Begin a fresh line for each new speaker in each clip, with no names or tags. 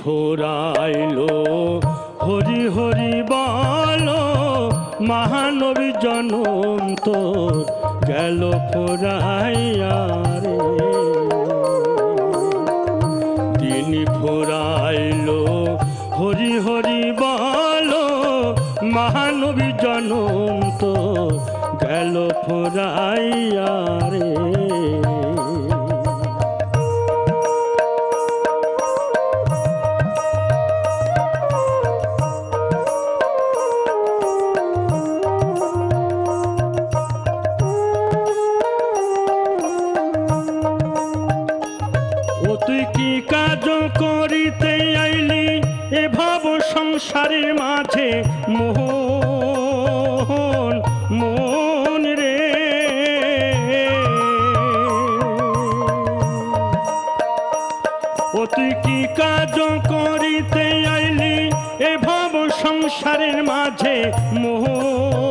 ফোরাইলো, হরি হরি বলো, মহানবী জনম তো গেল ফোরাইয়া দিন ফোরাইলো, হরি হরি বলো, মহানবী জনম তো গেল ফোরাইয়া রে। তুই কি কাজ করিতে আইলি? এ ভাব সংসারের মাঝে মোহন, মন রে। ও তুই কি কাজ করিতে আইলি? এ ভাব সংসারের মাঝে মোহন।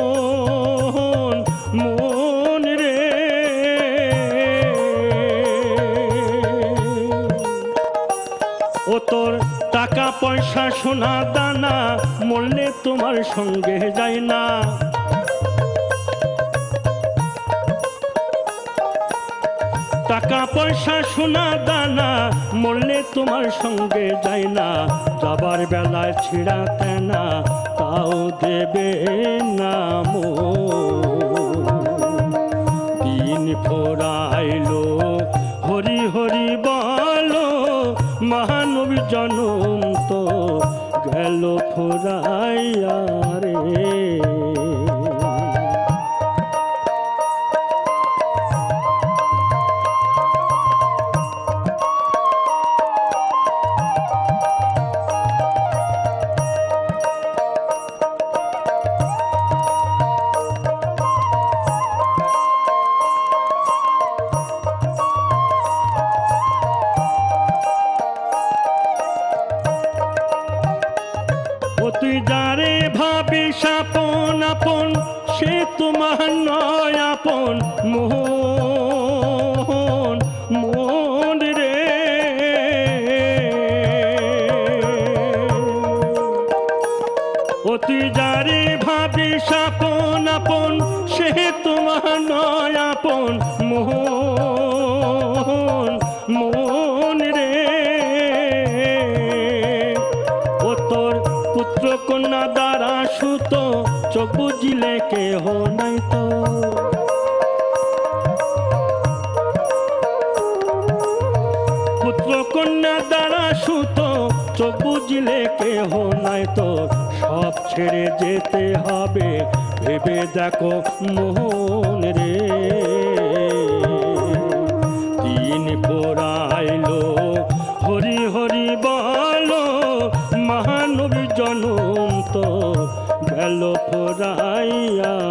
তোর টাকা, পয়সা, সোনা, দানা, মরলে তোমার সঙ্গে যায় না। টাকা, পয়সা, সোনা, দানা, মরলে তোমার সঙ্গে যায় না। যাবার বেলায় ছিড়া তেনা, তাও দেবে না মো যারে ভাবি সাপন আপন, সে তোমার নয় আপন। মোহন মন রে। ও যারে ভাবি সাপন আপন পুত্র কন্যা দ্বারা সুত, চোখ বুঝিলে কেহ নাই তো। পুত্র কন্যা দ্বারা সুত, চোখ বুঝিলে কেহ নাই তো। সব ছেড়ে যেতে হবে, ভেবে দেখো মোহন রে। পোড়াইয়া রে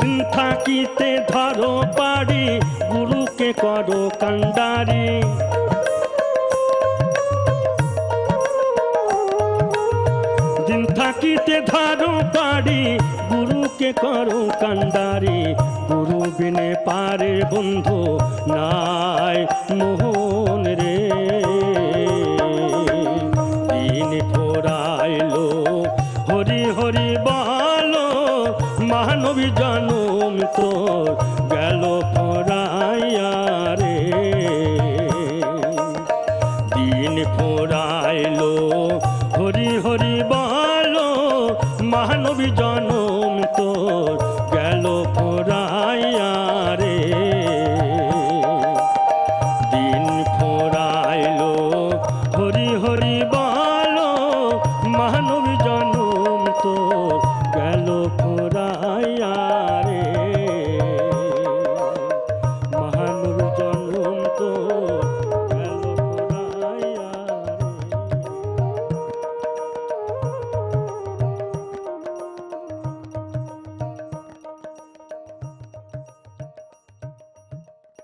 দিন থাকিতে ধরো পারি গুরুকে করো কান্ডারি দিন থাকিতে পারি গুরুকে করো গুরু বিনে পারে বন্ধু নাই মোহন রে।